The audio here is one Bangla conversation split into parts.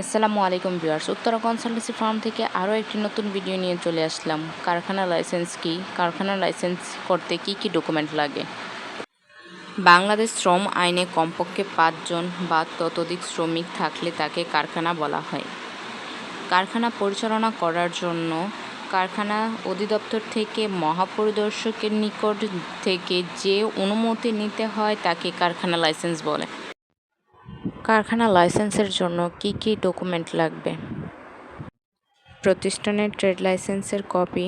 আসসালামু আলাইকুম ভিউয়ার্স। উত্তরা কনসালটেন্সি ফার্ম থেকে আরও একটি নতুন ভিডিও নিয়ে চলে আসলাম। কারখানা লাইসেন্স কি? কারখানা লাইসেন্স করতে কি কি ডকুমেন্ট লাগে? বাংলাদেশ শ্রম আইনে কমপক্ষে পাঁচজন বা ততোধিক শ্রমিক থাকলে তাকে কারখানা বলা হয়। কারখানা পরিচালনা করার জন্য কারখানা অধিদপ্তর থেকে মহাপরিদর্শকের নিকট থেকে যে অনুমতি নিতে হয় তাকে কারখানা লাইসেন্স বলে। কারখানা লাইসেন্সের জন্য কি কি ডকুমেন্ট লাগবে? প্রতিষ্ঠানের ট্রেড লাইসেন্সের কপি।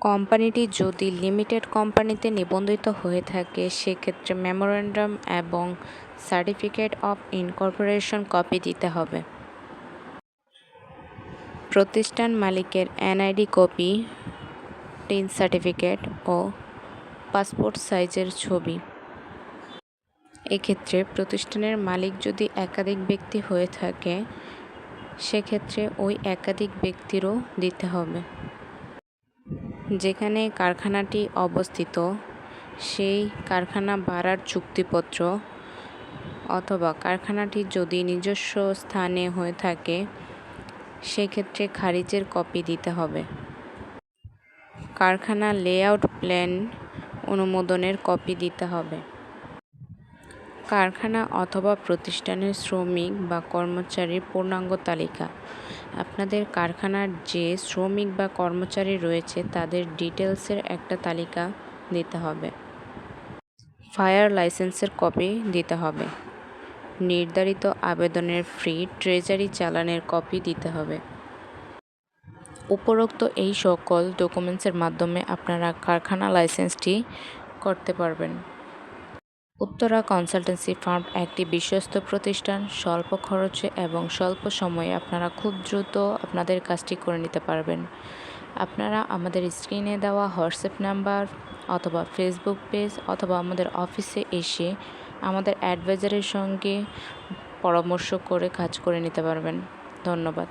কোম্পানিটি যদি লিমিটেড কোম্পানিতে নিবন্ধিত হয়ে থাকে, সেক্ষেত্রে মেমোরেন্ডাম এবং সার্টিফিকেট অফ ইনকর্পোরেশন কপি দিতে হবে। প্রতিষ্ঠান মালিকের এনআইডি কপি টিন সার্টিফিকেট ও পাসপোর্ট সাইজের ছবি। এক্ষেত্রে প্রতিষ্ঠানের মালিক যদি একাধিক ব্যক্তি হয়ে থাকে, সেক্ষেত্রে ওই একাধিক ব্যক্তিরও দিতে হবে। যেখানে কারখানাটি অবস্থিত, সেই কারখানা ভাড়ার চুক্তিপত্র অথবা কারখানাটি যদি নিজস্ব স্থানে হয়ে থাকে, সেক্ষেত্রে খারিজের কপি দিতে হবে। কারখানা লেআউট প্ল্যান অনুমোদনের কপি দিতে হবে। কারখানা অথবা প্রতিষ্ঠানের শ্রমিক বা কর্মচারীর পূর্ণাঙ্গ তালিকা। আপনাদের কারখানার যে শ্রমিক বা কর্মচারী রয়েছে, তাদের ডিটেলসের একটা তালিকা দিতে হবে। ফায়ার লাইসেন্সের কপি দিতে হবে। নির্ধারিত আবেদনের ফ্রি ট্রেজারি চালানের কপি দিতে হবে। উপরোক্ত এই সকল ডকুমেন্টসের মাধ্যমে আপনারা কারখানা লাইসেন্সটি করতে পারবেন। উত্তরা কনসালটেন্সি ফার্ম একটি বিশ্বস্ত প্রতিষ্ঠান, স্বল্প খরচে এবং স্বল্প সময়ে আপনারা খুব দ্রুত আপনাদের কাজটি করে নিতে পারবেন। আপনারা আমাদের স্ক্রিনে দেওয়া হোয়াটসঅ্যাপ নাম্বার অথবা ফেসবুক পেজ অথবা আমাদের অফিসে এসে আমাদের অ্যাডভাইজারের সঙ্গে পরামর্শ করে কাজ করে নিতে পারবেন। ধন্যবাদ।